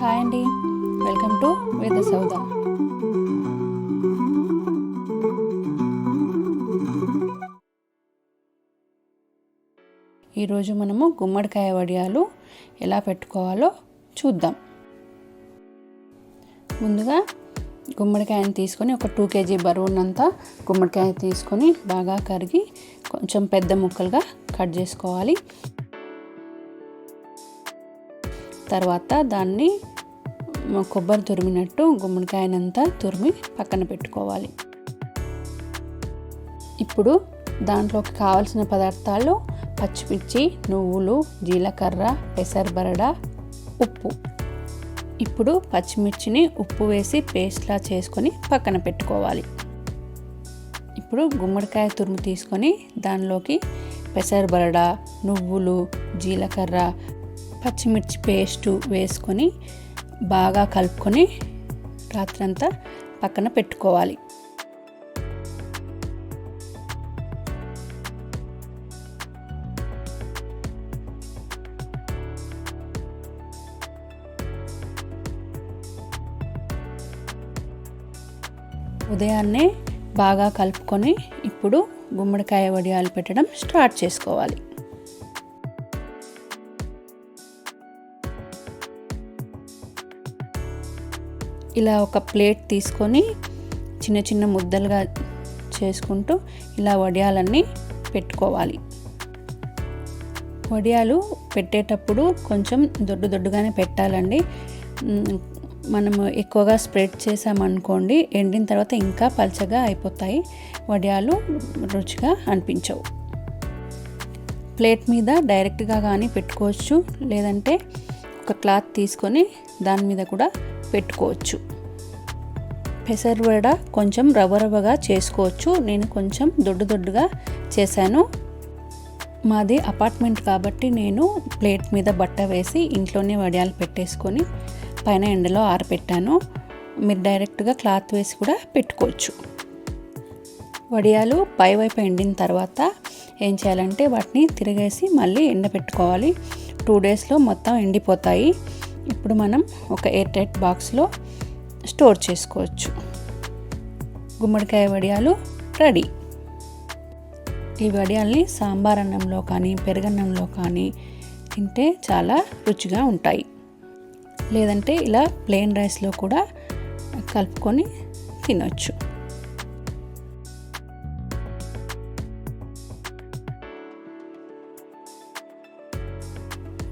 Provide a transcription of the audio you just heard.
Hi అండి. Welcome to వేద సౌద. ఈరోజు మనము గుమ్మడికాయ వడియాలు ఎలా పెట్టుకోవాలో చూద్దాం. ముందుగా గుమ్మడికాయని తీసుకొని ఒక టూ కేజీ బరువున్నంత గుమ్మడికాయ తీసుకొని బాగా కరిగి కొంచెం పెద్ద ముక్కలుగా కట్ చేసుకోవాలి. తర్వాత దాన్ని కొబ్బరి తురిమినట్టు గుమ్మడికాయనంతా తురిమి పక్కన పెట్టుకోవాలి. ఇప్పుడు దాంట్లోకి కావాల్సిన పదార్థాలు పచ్చిమిర్చి నువ్వులు జీలకర్ర పెసరబరడ ఉప్పు. ఇప్పుడు పచ్చిమిర్చిని ఉప్పు వేసి పేస్ట్లా చేసుకొని పక్కన పెట్టుకోవాలి. ఇప్పుడు గుమ్మడికాయ తురుము తీసుకొని దానిలోకి పెసరబరడ నువ్వులు జీలకర్ర పచ్చిమిర్చి పేస్టు వేసుకొని బాగా కలుపుకొని రాత్రంతా పక్కన పెట్టుకోవాలి. ఉదయాన్నే బాగా కలుపుకొని ఇప్పుడు గుమ్మడికాయ వడియాలు పెట్టడం స్టార్ట్ చేసుకోవాలి. ఇలా ఒక ప్లేట్ తీసుకొని చిన్న చిన్న ముద్దలుగా చేసుకుంటూ ఇలా వడియాలన్నీ పెట్టుకోవాలి. వడియాలు పెట్టేటప్పుడు కొంచెం దొడ్డు దొడ్డుగానే పెట్టాలండి. మనము ఎక్కువగా స్ప్రెడ్ చేసామనుకోండి ఎండిన తర్వాత ఇంకా పల్చగా అయిపోతాయి. వడియాలు రుచిగా అనిపించవు. ప్లేట్ మీద డైరెక్ట్గా కానీ పెట్టుకోవచ్చు లేదంటే ఒక క్లాత్ తీసుకొని దాని మీద కూడా పెట్టుకోవచ్చు. పెసరవడ కొంచెం రవ్వ రవ్వగా చేసుకోవచ్చు. నేను కొంచెం దొడ్డు దొడ్డుగా చేశాను. మాది అపార్ట్మెంట్ కాబట్టి నేను ప్లేట్ మీద బట్ట వేసి ఇంట్లోనే వడియాలు పెట్టేసుకొని పైన ఎండలో ఆరపెట్టాను. మీరు డైరెక్ట్గా క్లాత్ వేసి కూడా పెట్టుకోవచ్చు. వడియాలు పైవైపు ఎండిన తర్వాత ఏం చేయాలంటే వాటిని తిరిగేసి మళ్ళీ ఎండపెట్టుకోవాలి టూ డేస్లో మొత్తం ఎండిపోతాయి. ఇప్పుడు మనం ఒక ఎయిర్ టైట్ బాక్స్లో స్టోర్ చేసుకోవచ్చు. గుమ్మడికాయ వడియాలు రెడీ. ఈ వడియాల్ని సాంబార్ అన్నంలో కానీ పెరుగన్నంలో కానీ తింటే చాలా రుచిగా ఉంటాయి. లేదంటే ఇలా ప్లెయిన్ రైస్లో కూడా కలుపుకొని తినొచ్చు.